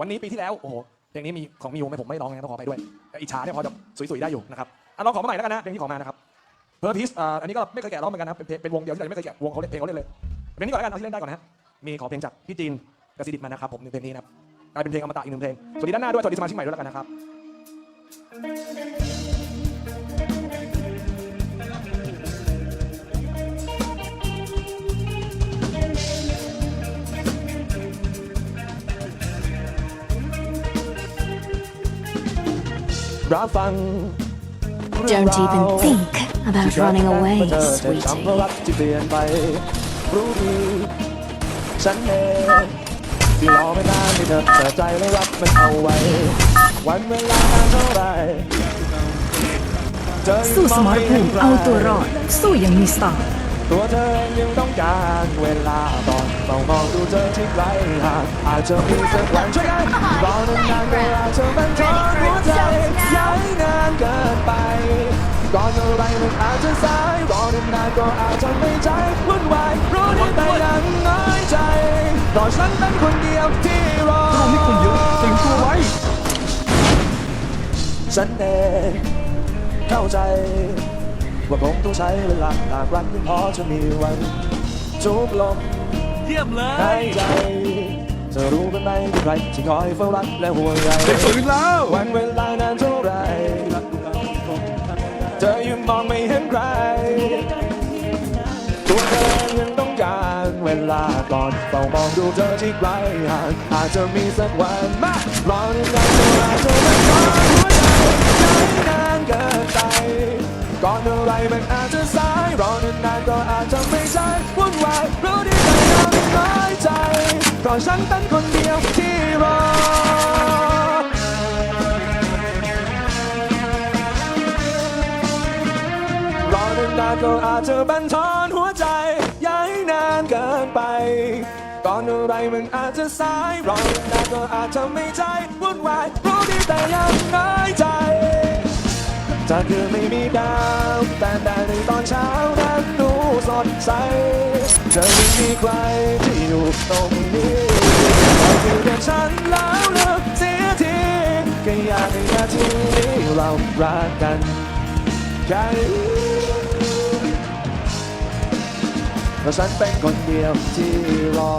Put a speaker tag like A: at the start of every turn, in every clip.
A: วันนี้ปีที่แล้วโอ้โหเพลงนี้มีของมีอยู่ไหมผมไม่ร้องนะต้องขอไปด้วยแต่อิจฉาเนี่ยพอจะสวยๆได้อยู่นะครับอะลองขอมาใหม่แล้วกันนะเพลงที่ขอมานะครับเพอร์พิสอ่าอันนี้ก็ไม่เคยแกะร้องเหมือนกันนะเป็นเพลงเป็นวงเดียวที่เรายังไม่เคยแกะวงเขาเล่นเพลงเขาเล่นเลยเพลงนี้ก่อนแล้วกันเอาที่เล่นได้ก่อนนะฮะมีขอเพลงจากพี่จีนกสิดิตมานะครับผมหนึ่งเพลงนี้นะครับกลายเป็นเพลงอมตะอีกหนึ่งเพลงสวัสดีด้านหน้าด้วยสวัสดีสมาชิกใหม่ด้วยแล้วกันนะครับ รับฟัง
B: Don't even think about running away,
A: เธอจะจำเพราะ
B: sweetie.
A: รักที่เปลี่ยนไปรู้ดีฉันเองที่รอไม่นานที่เธอเปิดใจและรับมันเอาไว้ วันเวลานานเท่าไหรเธอยัง
C: สู้สมรภูมิ
A: ไห็นใค
C: เอาตัวรอดสู้อย่างมีสไตล์
A: ตัวเธอเองยังต้องการเวลาตอนเฝ้ามองดูเธอที่ไกลห่างอาจจะมีสักวันช่วยกันรอนานๆก็อาจจะมันทอนหัวใจย้ายนานเกินไป ก่อนอะไรมันอาจจะสายรอนานๆก็อาจจะไม่ใจวุ่นวายรู้ด้แต่ยังน้อยใจรอฉันเป็นคนเดียวที่รอเราไม่คนเยวเต็มตัวไว้ฉันเองเข้าใจ ว่าผมต้องใช้เวลาหากรักไม่พอจะมีวันจูบลม
D: เยี่ยมเล
A: หายยใจเธอรู้กันไหมใครที่คอยเฝ้ารักและห่วงใย
D: เป็นฝืนแล้ว
A: วันเวลานานเท่าไรเธอยังมองไม่เห็นใคร ตัวเธอยังต้องการเวลาก่อนเฝ้ามองดูเธอที่ไกลห่างอาจจะมีสักวันมารอในการเวลาเธอมันทอนหัวใก่อนอะไรมันอาจจะสายรอนานๆก็อาจจะไม่ใช่วุ่นวายรู้ดีแต่ยังน้อยใจเพราะฉันเป็นคนเดียวที่รอรอนานๆก็อาจจะบันทอนหัวใจย้ายนานเกินไปก่อนอะไรมันอาจจะสายรอนานๆก็อาจจะไม่ใจวุ่นวายรู้ดีแต่ยังน้อยใจ ถ้าคือไม่มีดาวแต่แต่ในตอนเช้านั้นดูสดใสเธอไม่มีใครที่อยู่ตรงนี้แต่คือแต่ฉันแล้วเลิกเสียทีก็อยากให้นาทีนี้เรารักกันแค่เพราะฉันเป็นคนเดียวที่รอ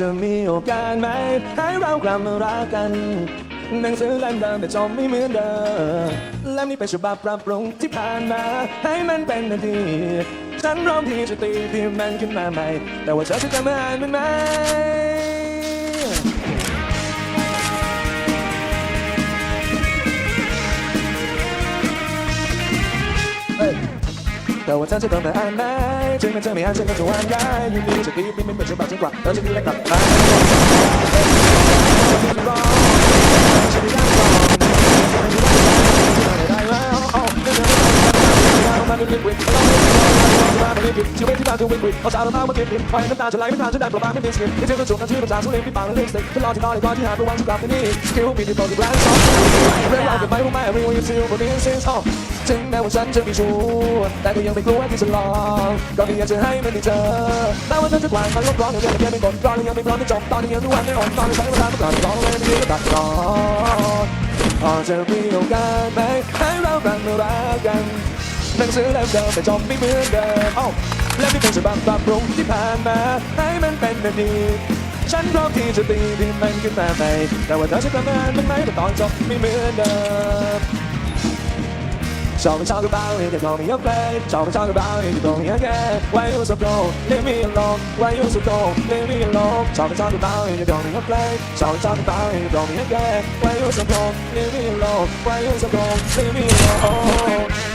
A: จะมีโอกาสไหมให้เรากลับมารักกันหนังสือเล่มเดิมแต่จบไม่เหมือนเดิมเล่มนี้เป็นฉบับปรับปรุงที่ผ่านมา ให้มันเป็นนาทีฉันพร้อมที่จะตีพิมพ์มันขึ้นมาใหม่ แต่ว่าเธอจะจำอ่านมันไหม แต่ว่าเธอจะต้องมาอ่านไหมถึงแม้เธอไม่อ่านฉันก็จะอ่านได้ยินดีจะตีพิมพ์เป็นฉบับจนกว่าเอาชีวิตที่มาถึงวิกฤตเอาสารามาก็บผิดไฟน้ำตาจะไหลไม่ทันจะได้ประมาณไม่เป็นสิบที่เธอก็จุกกันที่ประจานสุรินทร์ที่ปากและเล็กเซ็กทดลอที่นอนในก่อนที่หาประวังสุกับที่นี่สกิลปีที่ตกที่แรงซ้อมเรื่องราวเกิดไปรู้ไม everyone you feel but this is all ถึงแม้ว่าฉันจะมีชู้แต่ก็ยังไม่กลัวที่จะลองก็ม่อยากจะให้มันได้เจอแม้ว่าเธอจะกลายมันลบร้อนอย่างเดียวแค่ไม่กดร้อนยังไม่พร้อมจะจบตอนนี้ยังทุกวันไม่อ่อนตอนนี้ใช้เวลามาก่อนร้องเลยไม่ดีก็ตัดก่อนพอจะมีโอกาสไหมให้เรากลับมารักกัน หนังสือเล่มเดิมแต่จบไม่เหมือนเดิมเอ้าและที่เป็นฉบับปรับปรุงที่ผ่านมาให้มันเป็นแบบนี้ฉันพร้อมที่จะตีดินมันขึ้นมาใหม่แต่ว่าเธอจะทำงานมันไหมแต่ตอนจบไม่เหมือนเดิมชอบมันชอบก็เบาเลยแต่ตรงนี้ยกเลยชอบมันชอบก็เบาเลยแต่ตรงนี้แค่ Why you so cold Leave me alone Why you so cold Leave me alone ชอบมันชอบก็เบาเลยแต่ตรงนี้ยกเลยชอบมันชอบก็เบาเลยแต่ตรงนี้แค่ Why you so cold Leave me alone Why you so cold Leave me alone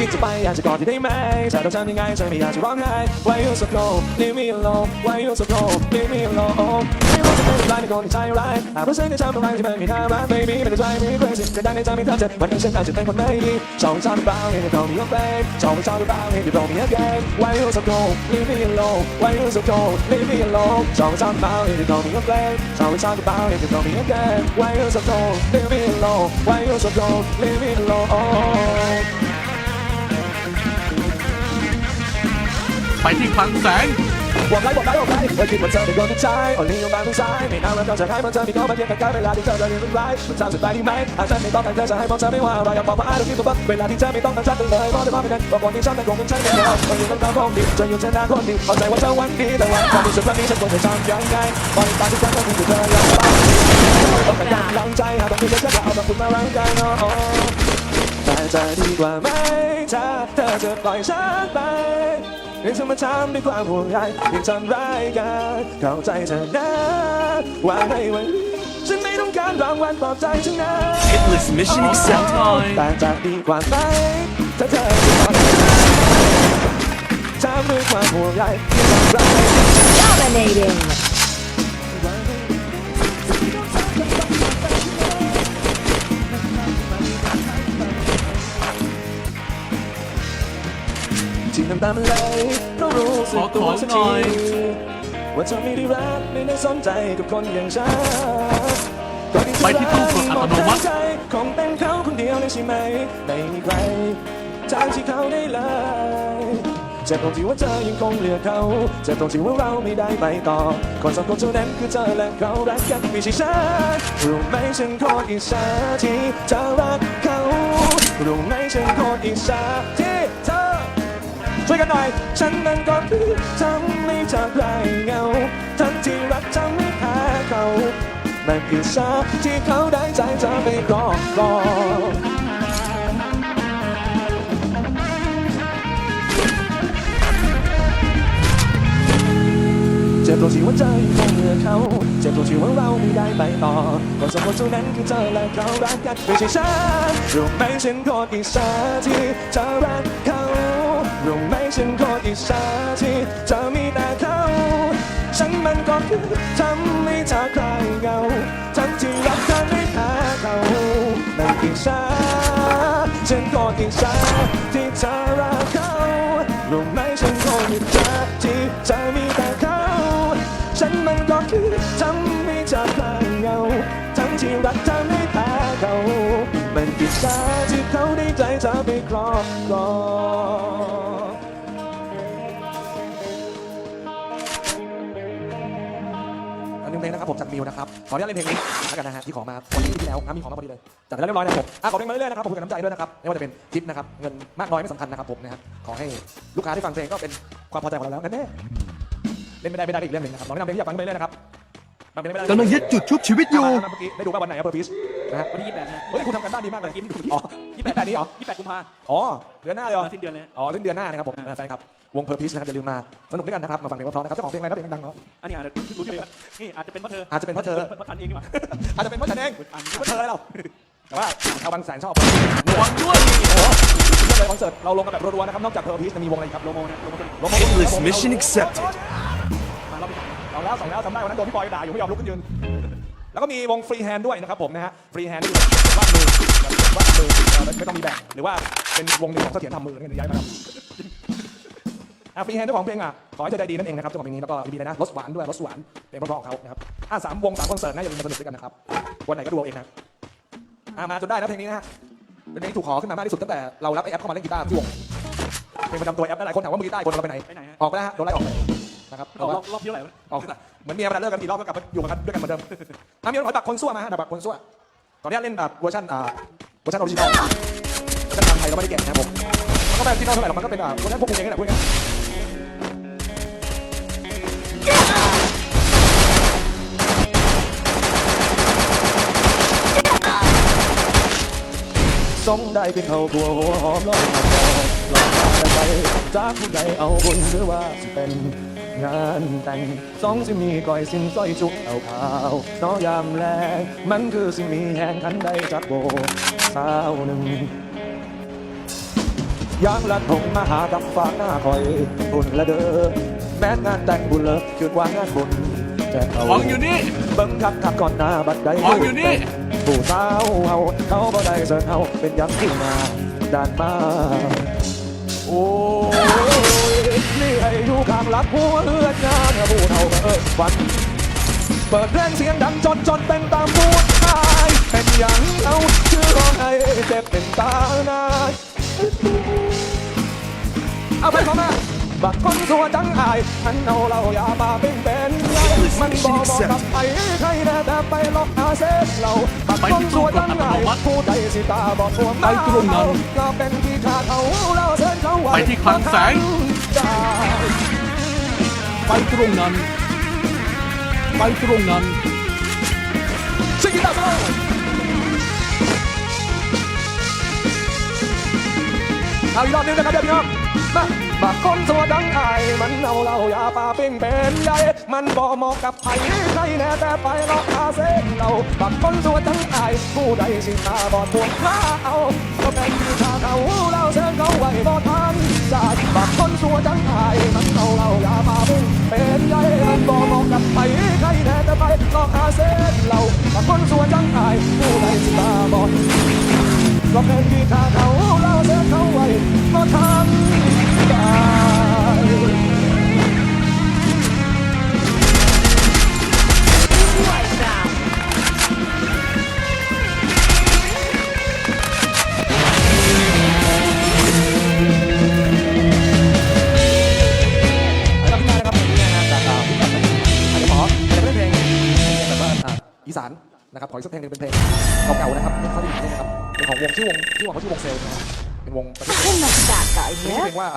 A: คิดจะไปอยากจะกอดที่ได้ไหมแต่ต้องทำยังไงใจไม่อยากจะร้องไห้ Why you so cold leave me alone Why you so cold leave me alone ไม่รู้จะเป็นอะไรในคนที่ใจร้ายหากรู้สึกในทำอะไรที่มันไม่น่ารัก Baby ไม่ได้ใจไม่ crazy แต่ได้ในใจไม่เข้าใจวันนี้ฉันอาจจะเป็นคนไม่ดีชอบชอบหรือเปล่าเห็นเขามี your babe ชอบชอบหรือเปล่าเห็นเขามี again Why you so cold leave me alone Why you so cold leave me alone ชอบชอบหรือเปล่าเห็นเขามี your babe ชอบชอบหรือเปล่าเห็นเขามี again Why you so cold leave me alone Why you so cold leave me alone
D: ไปที่คลังแสง
A: บอกไลค์บอกไลค์บอกไลค์ว่าคิดว่าเธอเป็นคนทุกใจอ่อนลีลงมาทุกสายไม่นานแล้วก็จะให้มันเธอมีเขามาเคียงกันกันเวลาที่เธอจะเรียนรู้ไรมันทำสุดไปดีไหมอาจจะไม่ต้องการเธอจะให้มองเธอไม่ว่าอะไรอยากบอกว่า I don't give a fuck เวลาที่เธอไม่ต้องการฉันเลยมองแต่มองไม่ได้บอกคนที่ฉันแต่คงเป็นฉันไม่ได้คนอยู่ต้องการคนดีจะอยู่เช่นนั้นคนดีเข้าใจว่าเธอวันดีแต่ว่าความรู้สึกแบบนี้ฉันควรจะทำยังไงมองตาทุกครั้งก็คงจะเธอยังรักต้องการกำลังใจหากต้องมีแค่เราต้องคุณมารังกันเนาะแต่จะดีกว่าไหมถ้าเธอจะปล่อยฉันไปเรี ยนธรรมชาติด้วยความห่วงใยเรียนทำร้ายกันเข้าใจเธอนะว่าในวันนี้ฉันไม่ต้องการรางวัลปลอบใจฉันนะ
D: Hitless Mission Accepted
A: แต่จะดีกว่าไหมถ้าเธอจะปล่อยฉันด้วยความห่วงใยเรียนทำร้ายกัน
B: Dominating.
A: ที่น้ำตามันไหลเพราะรู้สึกตัวสัก
D: หน่
A: ที
D: อย
A: ว่าเธอไม่ได้รักไม่ได้สนใจกับคนอย่างฉัน
D: ไปที่ตู้กดอัตโนมัติ
A: ใจคงเป็นเขาคนเดียวเลยใช่ไหมไม่มีใครทางที่เขาได้เลยเจ็บตรงที่ว่าเธอยังคงเหลือเขาเจ็บตรงที่ว่าเราไม่ได้ไปต่อคนสองคนเท่านั้นคือเธอและเขารักกันไม่ใช่ฉันรู้ไหมฉันขออีกสักทีเธอรักเขารู้ไหมฉันขออีกสักทีเธอ ช่วยกันหน่อย ฉันนั้นก็คือทำไม่จากไรเงา ทั้งที่รักทำไม่แพ้เขามันคือชาที่เขาได้ใจเธอไปครอบครองเจ็บตรงที่ว่าเธอยังคงเหลือเขาเจ็บตรงที่ว่าเราไม่ได้ไปต่อคนสองคนเท่านั้นคือเธอและเขารักกันไม่ใช่ฉันรู้ไหมฉันขออีกสักทีเธอรักเขา รู้ไหมฉันขออีกสักทีเธอมีแต่เขาฉันมันก็คือทำให้เธอคลายเหงาทั้งที่รักเธอไม่แพ้เขานั่นอีกสักฉันขออีกสักที่เธอรักเขารู้ไหมฉันขออีกสักที่เธอมีแต่เขา ฉันมันก็คือทำให้เธอคลายเหงา ทั้งที่รักเธอไม่แพ้เขามันอีกสักที่เขาได้ใจเธอไปครอบครอง งเพลงนะครับผมจากมิวนะครับขออนุญาตเล่นเพลงนี้แล้วกันนะฮะที่ขอมาวันที่ที่แล้วนะมีของมาพอดีเลยจัดไปแล้วเรียบร้อยนะครับผมอะขอเพลงมาเรื่อยๆนะครับขอบคุณกับน้ำใจด้วยนะครับไม่ว่าจะเป็นทิปนะครับเงินมากน้อยไม่สำคัญนะครับผมนะฮะขอให้ลูกค้าที่ฟังเพลงก็เป็นความพอใจของเราแล้วนั่นแน่เล่นไม่ได้ไม่ได้ก็อีกเรื่องหนึ่งนะครับลองแนะนำเพลงที่อยากฟังไปเรื่อยๆนะครับฟังเพลงไม่ได้
D: กำลังยึดจุดชุบชีวิตอยู่
A: เมื่อกี้ได้ดูว่าวันไหนครับเพอร์พีชนะฮะ
E: วันที่ยี่สิบแปดนะ
A: เฮ้ยคุณทำกันบ้านดีมากเลย
E: ยิ้มดู
A: อ๋อยี่สิบแปดนี้เหรอ
E: ยี่สิบแปดกุมภา
A: อ๋อเดือนหน้าเลยเหรอ
E: สิ้นเดือนเลย
A: อ๋อสิ้นเดือนหน้านะครับผมแฟนครับ วงเพอร์พีชนะครับอย่าลืมมาสนุกด้วยกันนะครับมาฟังเพลงเพราะๆนะครับเจ้าของเพลงอะไรนะเพลงดังๆเนาะ
E: อันนี้อาจจะรู้ชื่อเลยนี่อาจจะเป็นเพราะเธอ
A: อาจจะเป็นเพราะเธอ
E: เพราะฉันเองดีกว่า
A: อาจจะเป็นเพราะฉันเองเพราะเธออะไรเราแต่ว่าชาวบางแสนชอบ
D: ระวังด้วย
A: โอ้โหเรื่องเลยคอนเสิร์ตเราลงกันแบบรัวๆนะครับนอกจากเพอร์พีชจะมีวงอะไรครับ
E: โลโมนะโลโมตัวนี้
A: ลง
D: Hitless Mission Accepted
E: มาเราไปจับ
A: สองแล้วสองแล้วจำได้วันนั้นโดนพี่บอยด่าอยู่ไม่ยอมลุกขึ้นยืนแล้วก็มีวงฟรีแฮนด์ด้วยนะครับผมนะฮะฟรีแฮนด์นี่คือวาดมือวาดมือไม่ต้องมีแบบหรือว่าเป็นวงหนึ่งของเสถียรทำมือนี่ย้ายมาครับ อะฟรีแฮนด์เจ้าของเพลงอะขอให้เธอใจดีนั่นเองนะครับเจ้าของเพลงนี้แล้วก็มีอะไรนะรสหวานด้วยรสหวานเพลงเพราะๆของเขานะครับอะสามวงสามคอนเสิร์ตนะอย่าลืมมาสนุกด้วยกันนะครับวันไหนก็ดูเอาเองนะอะมาจนได้นะเพลงนี้นะฮะเป็นเพลงที่ถูกขอขึ้นมามากที่สุดตั้งแต่เรารับไอแอปเข้ามาเล่นกีตาร์ที่วงเพลงประจำตัวแอปหลายคนถามว่ามือกีตาร์คนเราไปไหน
E: ไปไหนฮะ
A: ออกไปแล้วฮะโดนไล่ออกไปนะครับ
E: รอบรอบเที่ยวไหนวะ
A: ออกเหมือนเมียเวลาเลิกกันกี่รอบก็กลับมาอยู่กันด้วยกันเหมือนเดิมถ้ามีรถถอยบักคนซั่วมาฮะบักคนซั่วตอนนี้เล่นแบบเวอร์ชันอ่าเวอร์ชันออริจินอลเวอร์ชันทางไทยเราไม่ได้แกะนะครับผมมันก็แบบที่นอลเท่าไหร่หรอกมันก็เป็นอ่าเวอร์ชันพวกกูเองนี่แหละพูดง่าย สงได้เป็นเขาบัวหัวหอมร้อยมาบอกหลอกมาไปจากผู้ใดเอาบุญหรือว่าสิเป็นงานแต่งสองสิมีก้อยสินสร้อยจุกเอาขาวน้อยามแรงมันคือสิมีแห่งทันใดจักโบสาวหนึ่งยางลัดทงมาหากับฝาหน้าคอยบุญละเด้อแม้งานแต่งบุญเลิกคืนวางานบุญแต่เอา
D: ของอยู่นี่
A: เบิ่งคักคักก่อนหน้าบัดใด
D: ของอยู่นี่
A: ผู้สาวเฮาเขา สิร์ชเฮาเป็นยังที่มาด่านมาโอ้ยนี่ให้อยู่ข้างหลักหัวเอือนงานผู้เฒ่าเอิ้นฝันเปิดเพลงเสียงดังจนจนเป็นตามพูดทายเป็นยังเอาชื่อร้องให้เจ็บเป็นตาหนายเอาไปขอมาบักคนสัวจังอายมันเอาเราอย่ามาเป็นเป็น มันบอกบอกไอ้ใครน่แต่ไปล็อกอาเซสเราบักคนสัวจังอายผู้ใดสิตาบอกตัวมา
D: ไปตรงนั้น
A: เราเป็นที่ขาดเขาเราเส้นเขาไว้
D: ไปที่คลังแสง
A: ไป
D: ตรงนั้น ไปตรงนั้น
A: Sing it out loud. เอาอีกรอบนึงนะครับเดี๋ยวพี่น้องมา บากคนสัวดังไอายมันเอาเราอย่าป่าปิ้งเป็นใหญ่มันบ่เหมาะกับไผ่ใครแน่แต่ไปหลอกอาเซนเราบากคนสัวดังไอายผู้ใดสิตาบอดปวดขาเอาก็เป็นที่ทางเขาเราเชิญเขาไว้บ่ทันจากบากคนสัวดังไอายมันเอาเราอย่าป่าปิ้งเป็นใหญ่มันบ่เหมาะกับไผ่ใครแน่แต่ไปหลอกอาเซนเราบากคนสัวดังไอายผู้ใดสิตาบอดก็เป็นที่ข้าเขาเราเดินเขาไว้ ก็ทำได้
E: แล้วพี่มานะครับพลงนี้นะฮะจากอ่าพี่แบบอันนี้หมอจะเป็นเพลงแบบว่าอ่าอีสานนะครับขออีกสักเพลงนึงเป็นเพลงเก่าๆนะครับไม่ค่อยได้ยินเลยนะครับเป็นของวงชื่อวงชื่อวงเขาชื่อวงเซลล์นะครับ วงประเทศ
B: Kinda stuck,
E: เพลง
B: yeah?
E: เพลงว่า